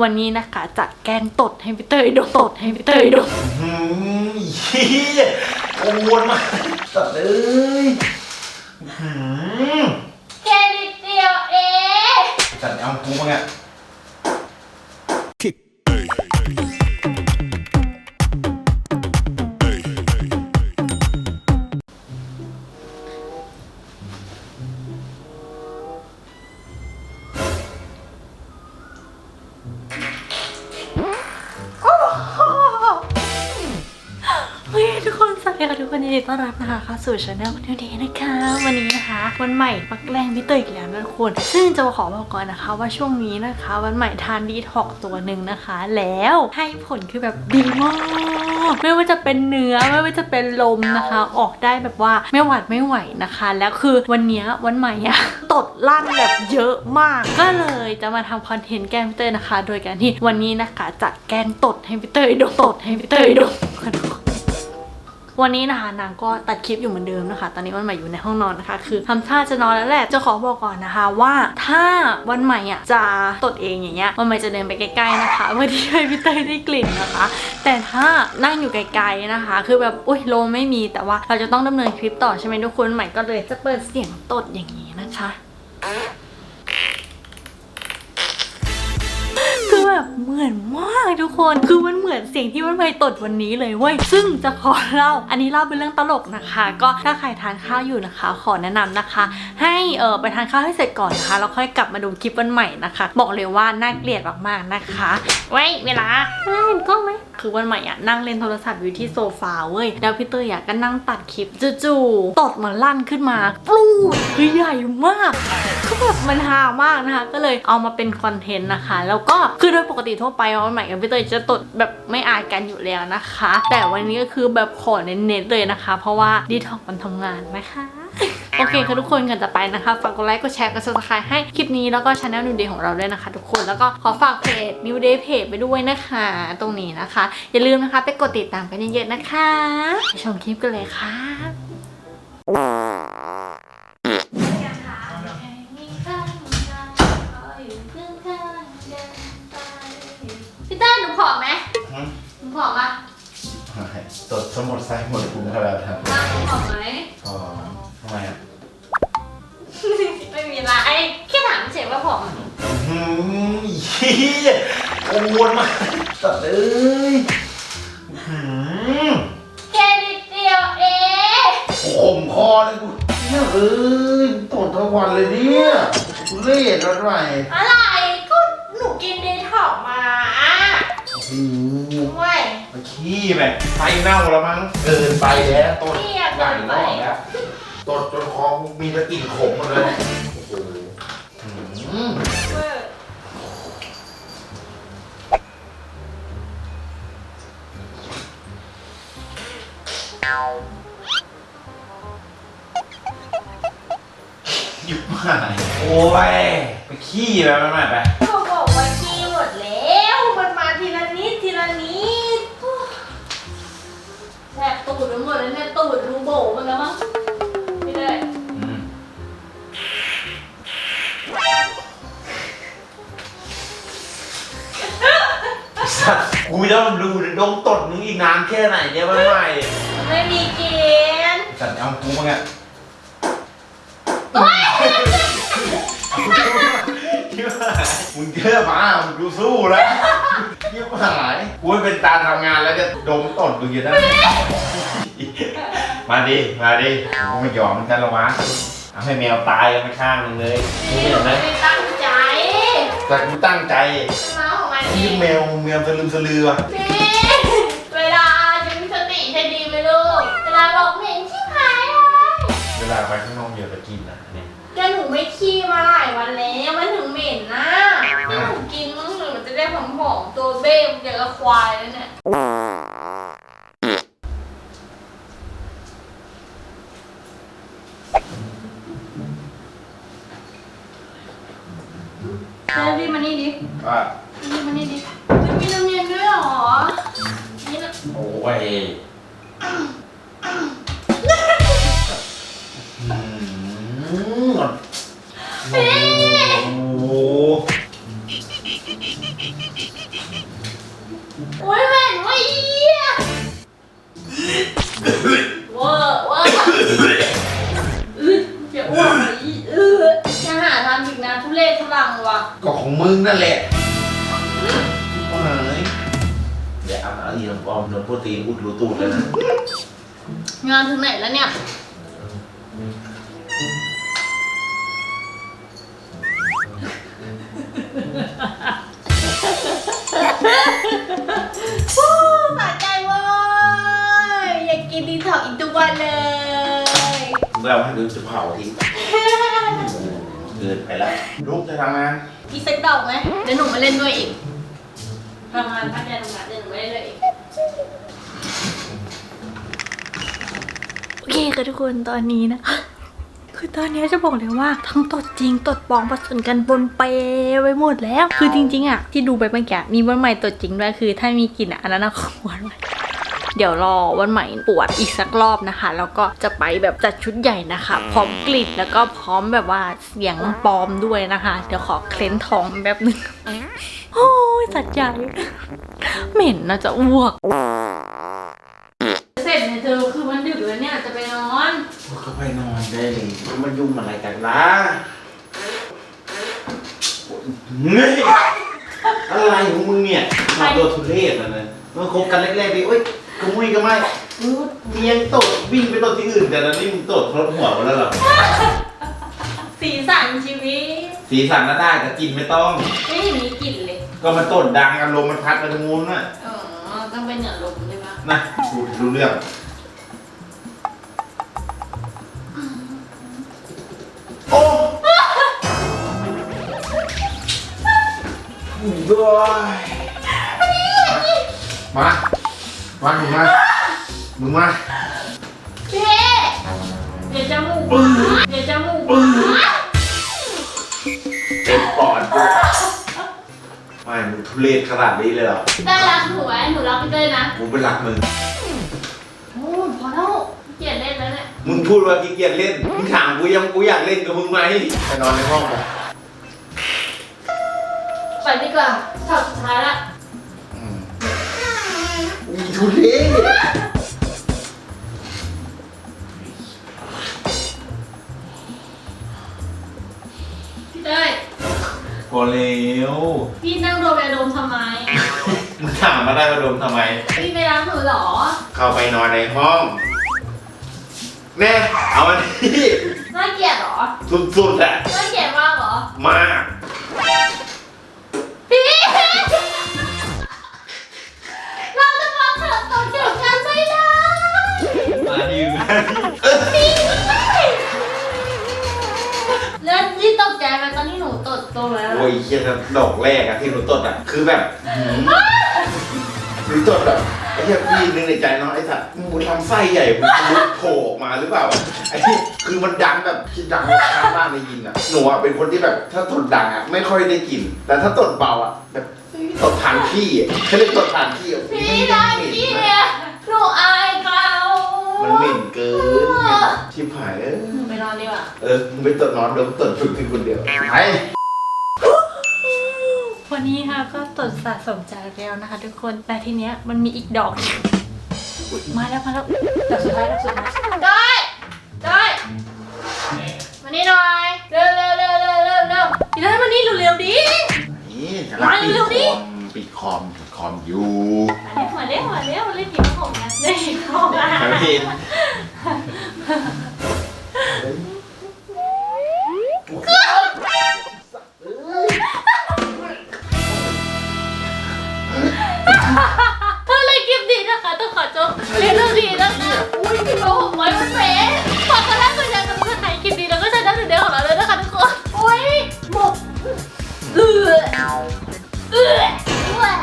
วันนี้นะคะจะแกล้งตดให้พี่เตยดูตดให้พี่เตยดูหืมเฮียโอนมากสัตว์เลยหืมแค่นิดเดียวเองสัตว์เอากูมั้งอะ ดีต้อนรับนะคะเข้าสู่ช anel นิวเดย์นะคะ วันนี้นะคะ วันใหม่ปักแรงพี่เตยอีกแล้วนะทุกคนซึ่งจะขอบอกก่อนนะคะ ว่าช่วงนี้นะคะ วันใหม่ทานดีท็อกตัวหนึ่งนะคะ แล้วให้ผลคือแบบดีมากไม่ว่าจะเป็นเนื้อไม่ว่าจะเป็นลมนะคะ ออกได้แบบว่าไม่หวัดไม่ไหวนะคะ แล้วคือวันนี้วันใหม่อะตดลั่นแบบเยอะมาก ก็เลยจะมาทำคอนเทนต์แกล้งพี่เตยนะคะ โดยการที่วันนี้นะคะจะแกล้งตดให้พี่เตยดูตดให้พี่เตยดู วันนี้นะคะนางก็ตัดคลิปอยู่เหมือนเดิมนะคะ ตอนนี้วันใหม่อยู่ในห้องนอนนะคะ คือทำท่าจะนอนแล้วแหละจะขอบอกก่อนนะคะว่าถ้าวันใหม่อะจะตดเองอย่างเงี้ยวันใหม่จะเดินไปใกล้ๆนะคะเพื่อที่ให้พี่เต้ได้กลิ่นนะคะ แต่ถ้านั่งอยู่ไกลๆนะคะ คือแบบอุ้ยโลมไม่มีแต่ว่าเราจะต้องดำเนินคลิปต่อใช่ไหมทุกคนใหม่ก็เลยจะเปิดเสียงตดอย่างนี้นะคะ แบบเหมือนมากทุกคน คือมันเหมือนเสียงที่มันไปตดวันนี้เลยเว้ย ซึ่งจะขอเล่า อันนี้เล่าเป็นเรื่องตลกนะคะ ก็ถ้าใครทานข้าวอยู่นะคะ ขอแนะนำนะคะ ให้เออไปทานข้าวให้เสร็จก่อนนะคะแล้วค่อยกลับมาดูคลิปวันใหม่นะคะ บอกเลยว่าน่าเกลียดมากๆนะคะ ไว้เวลาเฮ้ยเห็นกล้องไหมคือวันใหม่อะนั่งเล่นโทรศัพท์อยู่ที่โซฟาเว้ยแล้วพี่เตยอะก็นั่งตัดคลิปจู่ๆตดเหมือนลั่นขึ้นมาปลูดคือใหญ่มากคือ แบบมันฮามากนะคะ ก็เลยเอามาเป็นคอนเทนต์นะคะ แล้วก็คือโดยปกติทั่วไปวันใหม่กับพี่เตยจะตดแบบไม่อายกันอยู่แล้วนะคะ แต่วันนี้ก็คือแบบขอเน้นๆเลยนะคะ เพราะว่าดีท็อกมันทำงานนะคะโอเคค่ะทุกคนก่อนจะไปนะคะ ฝากกดไลค์กดแชร์กด subscribe ให้คลิปนี้แล้วก็ช anel New Day ของเราด้วยนะคะ ทุกคนแล้วก็ขอฝากเพจ New Day Page ไปด้วยนะคะ ตรงนี้นะคะ อย่าลืมนะคะไปกดติดตามกันเยอะๆนะคะไปชมคลิปกันเลยค่ะ ตดสมุดไซหมดกูเท่าไหร่ครับหนูผอมไหมอ๋อทำไมอะไม่มีอะไรแค่ถามเฉยว่าผอมไหมหืมเฮียโอนมากสัตว์เลยหืมแค่นิดเดียวเองกูข่มคอเลยกูเนี่ยเอ้ยตดทั้งวันเลยเนี่ยกูเล่ห์อะไรอะไรก็หนูกินเดท็อกมา อะโอ้โหเว้ยมันขี้แบบไฟเน่าแล้วมั้งเกินไปแล้วต้นเนี่ยใหญ่เกินไปรอบแล้วตดจนคอมีตะกลิ่นขมหมดเลยโอ้โหหืมเว้ยหยิบมาโอ้ยไปขี้แล้วไม่ไม่ไป นานแค่ไหนเนี่ยไม่ไม่ไม่มีกินสัตว์เอากูมั้งอะโอ๊ยมึงเชื่อมามึงดูสู้แล้วเยี่ยมหายกูไม่เป็นตาทำงานแล้วจะดมตดมึงอยู่ได้มาดิ มาดิกูไม่ยอมเหมือนกันหรอกวะเอาให้แมวตายกันไปข้างหนึงเลยมึงนี่หเห็นูนไหมไม่ได้ตั้งใจแต่กูตั้งใจมันมาของมันนี่เองแมวแมวสลืมสลือว่ะ ขี้มาหลายวันแล้วมันถึงเหม็นนะถ้าหนูกินมั้งหนูจะได้ผอมๆตัวเบ้มอย่างกับควายแล้วเนี่ยเฮ้ยพี่มานี่ดิว่านี่มานี่ดิไม่มีน้ำเย็นด้วยเหรอนี่นะ โอ้ย ของมึงนั่นแหละว่าไงเดี๋ยวเอาเอาอีกลำปอมโดนโปรตีนอุดรูตูดเลยนะงานถึงไหนแล้วเนี่ยวู้สะใจเว้ยอยากกินดีท็อกอีกทุกวันเลย เราให้ดูจะเผาทิ้งเกินไปแล้วลูกจะทำงาน อีกสักดอกไหมเดี๋ยวหนูมาเล่นด้วยอีกทำงานพักใจทำงานเดี๋ยวหนูมาเล่นด้วยอีก โอเคค่ะทุกคนตอนนี้นะคือตอนนี้จะบอกเลยว่าทั้งตดจริงตดปลอมผสมกันบนเปไปหมดแล้ว คือจริง ๆอะที่ดูไปเมื่อกี้มีวันใหม่ตดจริงด้วยคือ ถ้ามีกลิ่นอะอันนั้นอะของวันใหม่ เดี๋ยวรอวันใหม่ปวดอีกสักรอบนะคะ แล้วก็จะไปแบบจัดชุดใหญ่นะคะ พร้อมกลิ่นแล้วก็พร้อมแบบว่าเสียงปลอมด้วยนะคะ เดี๋ยวขอเคล้นท้องแบบนึงโอ้ยสัดใจเหม็นนะจะอ้วกเสร็จเนี่ยเธอคือมันดึกแล้วเนี่ยจะไปนอนก็ไปนอนได้เลยมันยุ่งอะไรกันล่ะเฮ้ยอะไรของมึงเนี่ยมาตัวทุเรศนะเนี่ยมันคบกันแรกๆดิเอ้ย กระมุยก็ไม่เมียงตดวิ่งไปตดที่อื่น แต่ตอนนี้มึงตดรถหัวมาแล้วเหรอ สีสันชีวิต สีสันน่ะได้แต่กินไม่ต้อง ไม่เห็นมีกลิ่นเลย ก็มันตดดังอารมณ์มันพัดไปทางนู้นน่ะอ๋อต้องเป็นเหนือลมใช่ไหมนะพูดรู้เรื่อง โอ้ด้วยมา มามึงมามึงมาเจ๊เดี๋ยวจมูกเดี๋ยวจมูกเต็มปอดด้วยไม่มึงทุเรศขนาดนี้เลยเหรอได้รักหนูไหมหนูรักพี่เต้ยนะกูเป็นรักมึง โอ้พอแล้วเกลียดเล่นแล้วเนี่ยมึงพูดว่าขี้เกียจเล่น มึงถามกูยังกูอยากเล่นกับมึงไหมไปนอนในห้องไปไปดีกว่าช็อตสุดท้ายละมี ทุเรศพี่เต้ยพอแล้วพี่นั่งโดมยาดมทำไม มึงถามมาได้ว่าดมทำไม พี่ไม่รักหนูเหรอ เข้าไปนอนในห้องแน่เอามาที่น่าเกลียดเหรอ สุดๆอะน่าเกลียดมากเหรอ มาก เชี่ยนะดอกแรกอะที่หนูตดอะคือแบบหืมหนูตดแบบไอ้เหี้ยพี่นึกในใจเนาะไอ้สัตว์มึงทำไส้ใหญ่มึงลุกโผล่ออกมาหรือเปล่าไอ้ที่คือมันดังแบบคิดดังข้างบ้านได้ยินอะหนูอะเป็นคนที่แบบถ้าตดดังอะไม่ค่อยได้กลิ่นแต่ถ้าตดเบาอะแบบตดผ่านขี้อะเขาเรียกตดผ่านขี้อะพี่ได้พี่หนูอายเขามันเหม็นเกินชิบหายเออหนูไปนอนดีกว่าเออมึงไปตดนอนเดี๋ยวตดฝึกที่คนเดียวไป วันนี้ค่ะก็ตดสะสมใจแล้วนะคะ ทุกคนแต่ทีเนี้ยมันมีอีกดอกหนึ่งอุ๊ยมาแล้วมาแล้วดอกสุดท้ายดอกสุดท้ายได้ได้มานี่หน่อยเร็วเร็วเร็วเร็วเร็วเร็วอีได้มานี่เร็วๆดิ นี่กำมาลังปิดเร็วคๆดิอมปิดคอมปิดคอมอยู่มาเร็วมาเร็วมาเล่นผีของนะเล่นผีของนะใช่ไหม ถ้าเลยคลิปดีนะคะต้องขอจบเรียนเรื่องดีนะคะอุ้ยพี่โมผมไว้มันเป๊ะฝากกันแรกกดแชร์กันด้วยถ่ายคลิปดีแล้วก็ใช้ด้านหนึ่งเดียวของเราเลยนะคะทุกคนอุ้ยหมกเอือเอือด้วย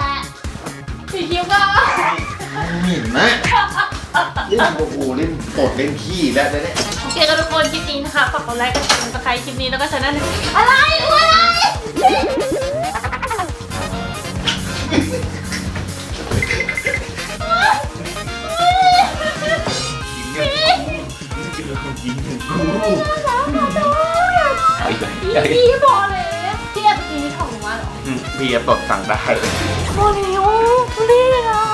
สีคิ้วก็หม็นนะเล่นโอ้โหเล่นตดเล่นขี้แล้วเนี่ยเคแล้วทุกคนคลิปนี้นะคะฝากกดไลค์กดแชร์กดไลค์คลิปนี้แล้วก็ชานหนึ่งอะไรอะไร ยิงหนึ่งคู่เอาอีกไหมเอาอีกไหมพี่โบเลยพี่แอบกินนิดงมาหรออืเบียร์ดสั่งได้โบเลสโอ้ทุเรียอะ